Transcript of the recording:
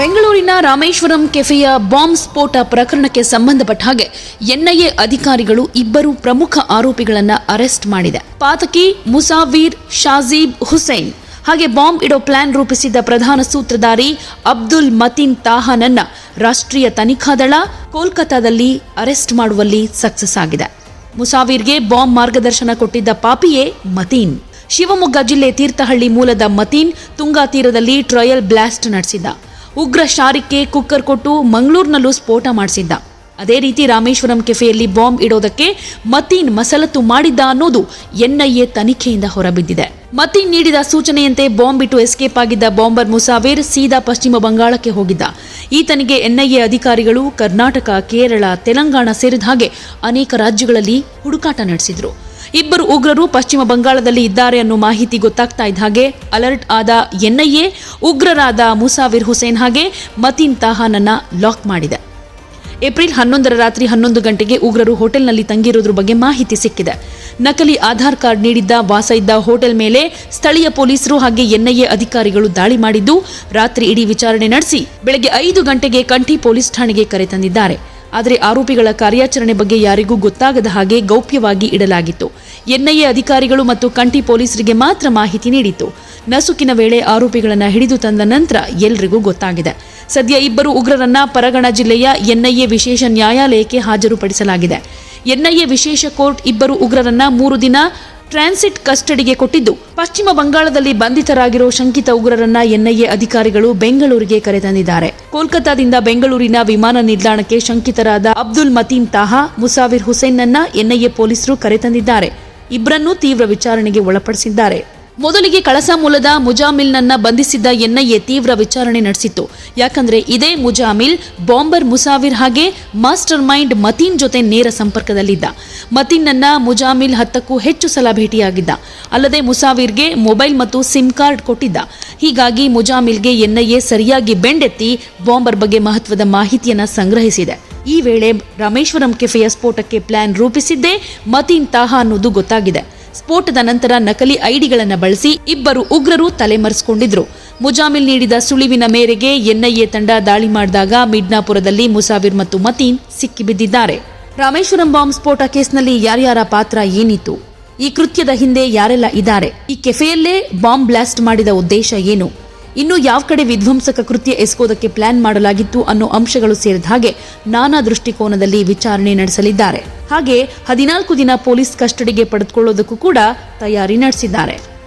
ಬೆಂಗಳೂರಿನ ರಾಮೇಶ್ವರಂ ಕೆಫೆಯ ಬಾಂಬ್ ಸ್ಫೋಟ ಪ್ರಕರಣಕ್ಕೆ ಸಂಬಂಧಪಟ್ಟ ಹಾಗೆ ಎನ್ಐಎ ಅಧಿಕಾರಿಗಳು ಇಬ್ಬರು ಪ್ರಮುಖ ಆರೋಪಿಗಳನ್ನು ಅರೆಸ್ಟ್ ಮಾಡಿದೆ. ಪಾತಕಿ ಮುಸಾವೀರ್ ಶಾಜೀಬ್ ಹುಸೇನ್ ಹಾಗೆ ಬಾಂಬ್ ಇಡೋ ಪ್ಲಾನ್ ರೂಪಿಸಿದ್ದ ಪ್ರಧಾನ ಸೂತ್ರಧಾರಿ ಅಬ್ದುಲ್ ಮತೀನ್ ತಾಹಾನನ್ನ ರಾಷ್ಟ್ರೀಯ ತನಿಖಾ ದಳ ಕೋಲ್ಕತ್ತಾದಲ್ಲಿ ಅರೆಸ್ಟ್ ಮಾಡುವಲ್ಲಿ ಸಕ್ಸಸ್ ಆಗಿದೆ. ಮುಸಾವೀರ್ಗೆ ಬಾಂಬ್ ಮಾರ್ಗದರ್ಶನ ಕೊಟ್ಟಿದ್ದ ಪಾಪಿಯೇ ಮತೀನ್. ಶಿವಮೊಗ್ಗ ಜಿಲ್ಲೆ ತೀರ್ಥಹಳ್ಳಿ ಮೂಲದ ಮತೀನ್ ತುಂಗಾ ತೀರದಲ್ಲಿ ಟ್ರಯಲ್ ಬ್ಲಾಸ್ಟ್ ನಡೆಸಿದ್ದ. ಉಗ್ರ ಶಾರಿಕೆ, ಕುಕ್ಕರ್ ಕೊಟ್ಟು ಮಂಗಳೂರಿನಲ್ಲೂ ಸ್ಫೋಟ ಮಾಡಿಸಿದ್ದ. ಅದೇ ರೀತಿ ರಾಮೇಶ್ವರಂ ಕೆಫೆಯಲ್ಲಿ ಬಾಂಬ್ ಇಡೋದಕ್ಕೆ ಮತೀನ್ ಮಸಲತ್ತು ಮಾಡಿದ್ದ ಅನ್ನೋದು ಎನ್ಐಎ ತನಿಖೆಯಿಂದ ಹೊರಬಿದ್ದಿದೆ. ಮತೀನ್ ನೀಡಿದ ಸೂಚನೆಯಂತೆ ಬಾಂಬ್ ಇಟ್ಟು ಎಸ್ಕೇಪ್ ಆಗಿದ್ದ ಬಾಂಬರ್ ಮುಸಾವೇರ್ ಸೀದಾ ಪಶ್ಚಿಮ ಬಂಗಾಳಕ್ಕೆ ಹೋಗಿದ್ದ. ಈತನಿಗೆ ಎನ್ಐಎ ಅಧಿಕಾರಿಗಳು ಕರ್ನಾಟಕ, ಕೇರಳ, ತೆಲಂಗಾಣ ಸೇರಿದ ಹಾಗೆ ಅನೇಕ ರಾಜ್ಯಗಳಲ್ಲಿ ಹುಡುಕಾಟ ನಡೆಸಿದ್ರು. ಇಬ್ಬರು ಉಗ್ರರು ಪಶ್ಚಿಮ ಬಂಗಾಳದಲ್ಲಿ ಇದ್ದಾರೆ ಅನ್ನೋ ಮಾಹಿತಿ ಗೊತ್ತಾಗ್ತಾ ಇದ್ದ ಹಾಗೆ ಅಲರ್ಟ್ ಆದ ಎನ್ಐಎ, ಉಗ್ರರಾದ ಮುಸಾವಿರ್ ಹುಸೇನ್ ಹಾಗೆ ಮತೀನ್ ತಾಹಾನನ್ನ ಲಾಕ್ ಮಾಡಿದೆ. ಏಪ್ರಿಲ್ ಹನ್ನೊಂದರ ರಾತ್ರಿ ಹನ್ನೊಂದು ಗಂಟೆಗೆ ಉಗ್ರರು ಹೋಟೆಲ್ನಲ್ಲಿ ತಂಗಿರೋದ್ರ ಬಗ್ಗೆ ಮಾಹಿತಿ ಸಿಕ್ಕಿದೆ. ನಕಲಿ ಆಧಾರ್ ಕಾರ್ಡ್ ನೀಡಿದ್ದ ವಾಸ ಇದ್ದ ಹೋಟೆಲ್ ಮೇಲೆ ಸ್ಥಳೀಯ ಪೊಲೀಸರು ಹಾಗೆ ಎನ್ಐಎ ಅಧಿಕಾರಿಗಳು ದಾಳಿ ಮಾಡಿದ್ದು, ರಾತ್ರಿ ಇಡೀ ವಿಚಾರಣೆ ನಡೆಸಿ ಬೆಳಗ್ಗೆ ಐದು ಗಂಟೆಗೆ ಕಂಠಿ ಪೊಲೀಸ್ ಠಾಣೆಗೆ ಕರೆ ತಂದಿದ್ದಾರೆ. ಆದರೆ ಆರೋಪಿಗಳ ಕಾರ್ಯಾಚರಣೆ ಬಗ್ಗೆ ಯಾರಿಗೂ ಗೊತ್ತಾಗದ ಹಾಗೆ ಗೌಪ್ಯವಾಗಿ ಇಡಲಾಗಿತ್ತು. ಎನ್ಐಎ ಅಧಿಕಾರಿಗಳು ಮತ್ತು ಕಂಠಿ ಪೊಲೀಸರಿಗೆ ಮಾತ್ರ ಮಾಹಿತಿ ನೀಡಿತ್ತು. ನಸುಕಿನ ವೇಳೆ ಆರೋಪಿಗಳನ್ನು ಹಿಡಿದು ತಂದ ನಂತರ ಎಲ್ರಿಗೂ ಗೊತ್ತಾಗಿದೆ. ಸದ್ಯ ಇಬ್ಬರು ಉಗ್ರರನ್ನ ಪರಗಣ ಜಿಲ್ಲೆಯ ಎನ್ಐಎ ವಿಶೇಷ ನ್ಯಾಯಾಲಯಕ್ಕೆ ಹಾಜರುಪಡಿಸಲಾಗಿದೆ. ಎನ್ಐಎ ವಿಶೇಷ ಕೋರ್ಟ್ ಇಬ್ಬರು ಉಗ್ರರನ್ನ ಮೂರು ದಿನ ಟ್ರಾನ್ಸಿಟ್ ಕಸ್ಟಡಿಗೆ ಕೊಟ್ಟಿದ್ದು. ಪಶ್ಚಿಮ ಬಂಗಾಳದಲ್ಲಿ ಬಂಧಿತರಾಗಿರೋ ಶಂಕಿತ ಉಗ್ರರನ್ನ ಎನ್ಐಎ ಅಧಿಕಾರಿಗಳು ಬೆಂಗಳೂರಿಗೆ ಕರೆತಂದಿದ್ದಾರೆ. ಕೋಲ್ಕತ್ತಾದಿಂದ ಬೆಂಗಳೂರಿನ ವಿಮಾನ ನಿಲ್ದಾಣಕ್ಕೆ ಶಂಕಿತರಾದ ಅಬ್ದುಲ್ ಮತೀನ್ ತಾಹಾ, ಮುಸಾವಿರ್ ಹುಸೇನ್ನನ್ನ ಎನ್ಐಎ ಪೊಲೀಸರು ಕರೆತಂದಿದ್ದಾರೆ. ಇಬ್ಬರನ್ನೂ ತೀವ್ರ ವಿಚಾರಣೆಗೆ ಒಳಪಡಿಸಿದ್ದಾರೆ. ಮೊದಲಿಗೆ ಕಳಸಾ ಮೂಲದ ಮುಜಾಮಿಲ್ನನ್ನ ಬಂಧಿಸಿದ್ದ ಎನ್ಐಎ ತೀವ್ರ ವಿಚಾರಣೆ ನಡೆಸಿತ್ತು. ಯಾಕಂದ್ರೆ ಇದೇ ಮುಜಾಮಿಲ್ ಬಾಂಬರ್ ಮುಸಾವಿರ್ ಹಾಗೆ ಮಾಸ್ಟರ್ ಮೈಂಡ್ ಮತೀನ್ ಜೊತೆ ನೇರ ಸಂಪರ್ಕದಲ್ಲಿದ್ದ. ಮತೀನ್ನನ್ನ ಮುಜಾಮಿಲ್ ಹತ್ತಕ್ಕೂ ಹೆಚ್ಚು ಸಲ ಭೇಟಿಯಾಗಿದ್ದ. ಅಲ್ಲದೆ ಮುಸಾವಿರ್ಗೆ ಮೊಬೈಲ್ ಮತ್ತು ಸಿಮ್ ಕಾರ್ಡ್ ಕೊಟ್ಟಿದ್ದ. ಹೀಗಾಗಿ ಮುಜಾಮಿಲ್ಗೆ ಎನ್ಐಎ ಸರಿಯಾಗಿ ಬೆಂಡೆತ್ತಿ ಬಾಂಬರ್ ಬಗ್ಗೆ ಮಹತ್ವದ ಮಾಹಿತಿಯನ್ನ ಸಂಗ್ರಹಿಸಿದೆ. ಈ ವೇಳೆ ರಾಮೇಶ್ವರಂ ಕೆಫೆಯ ಸ್ಫೋಟಕ್ಕೆ ಪ್ಲಾನ್ ರೂಪಿಸಿದ್ದೇ ಮತೀನ್ ತಾಹಾ ಅನ್ನೋದು ಗೊತ್ತಾಗಿದೆ. ಸ್ಫೋಟದ ನಂತರ ನಕಲಿ ಐಡಿಗಳನ್ನು ಬಳಸಿ ಇಬ್ಬರು ಉಗ್ರರು ತಲೆಮರೆಸಿಕೊಂಡಿದ್ರು. ಮುಜಾಮಿಲ್ ನೀಡಿದ ಸುಳಿವಿನ ಮೇರೆಗೆ ಎನ್ಐಎ ತಂಡ ದಾಳಿ ಮಾಡಿದಾಗ ಮಿಡ್ನಾಪುರದಲ್ಲಿ ಮುಸಾವಿರ್ ಮತ್ತು ಮತೀನ್ ಸಿಕ್ಕಿಬಿದ್ದಿದ್ದಾರೆ. ರಾಮೇಶ್ವರಂ ಬಾಂಬ್ ಸ್ಫೋಟ ಕೇಸ್ನಲ್ಲಿ ಯಾರ್ಯಾರ ಪಾತ್ರ ಏನಿತ್ತು? ಈ ಕೃತ್ಯದ ಹಿಂದೆ ಯಾರೆಲ್ಲ ಇದ್ದಾರೆ? ಈ ಕೆಫೆಯಲ್ಲೇ ಬಾಂಬ್ ಬ್ಲಾಸ್ಟ್ ಮಾಡಿದ ಉದ್ದೇಶ ಏನು? ಇನ್ನು ಯಾವ ಕಡೆ ವಿಧ್ವಂಸಕ ಕೃತ್ಯ ಎಸಗೋದಕ್ಕೆ ಪ್ಲಾನ್ ಮಾಡಲಾಗಿತ್ತು ಅನ್ನೋ ಅಂಶಗಳು ಸೇರಿದ ಹಾಗೆ ನಾನಾ ದೃಷ್ಟಿಕೋನದಲ್ಲಿ ವಿಚಾರಣೆ ನಡೆಸಲಿದ್ದಾರೆ. ಹಾಗೆ ಹದಿನಾಲ್ಕು ದಿನ ಪೊಲೀಸ್ ಕಸ್ಟಡಿಗೆ ಪಡೆದುಕೊಳ್ಳೋದಕ್ಕೂ ಕೂಡ ತಯಾರಿ ನಡೆಸಿದ್ದಾರೆ.